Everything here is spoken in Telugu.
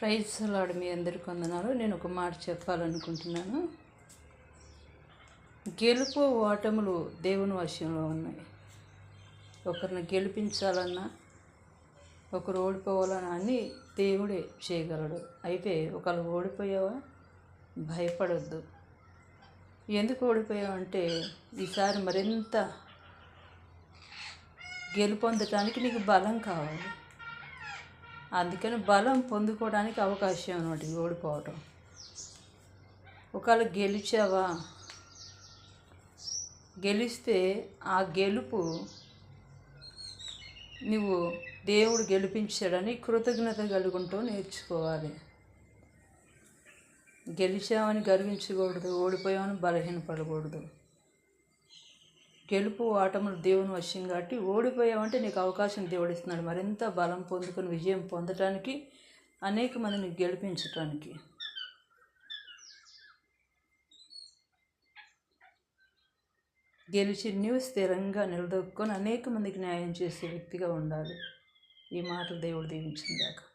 ప్రైజ్ లాడు మీ అందరికి వందనాలు. నేను ఒక మాట చెప్పాలనుకుంటున్నాను. గెలుపు ఓటములు దేవుని వశంలో ఉన్నాయి. ఒకరిని గెలిపించాలన్నా ఒకరు ఓడిపోవాలన్నా అని దేవుడే చేయగలడు. అయితే ఒకళ్ళు ఓడిపోయావా? భయపడొద్దు. ఎందుకు ఓడిపోయావంటే ఈసారి మరింత గెలుపొందటానికి నీకు బలం కావాలి. అందుకని బలం పొందుకోవడానికి అవకాశం అనమాట ఓడిపోవటం. ఒకవేళ గెలిచావా? గెలిస్తే ఆ గెలుపు నువ్వు దేవుడు గెలిపించాడని కృతజ్ఞత కలుగుంటూ నేర్చుకోవాలి. గెలిచామని గర్వించకూడదు ఓడిపోయామని బలహీనపడకూడదు. గెలుపు ఆటములు దేవుని వశ్యం కాబట్టి ఓడిపోయావంటే నీకు అవకాశం దేవుడు ఇస్తున్నాడు. మరింత బలం పొందుకుని విజయం పొందటానికి అనేక మందిని గెలిపించటానికి. గెలిచి నీవు స్థిరంగా నిలదొక్కుని అనేక మందికి న్యాయం చేసే వ్యక్తిగా ఉండాలి. ఈ మాటలు దేవుడు దీవించిందాక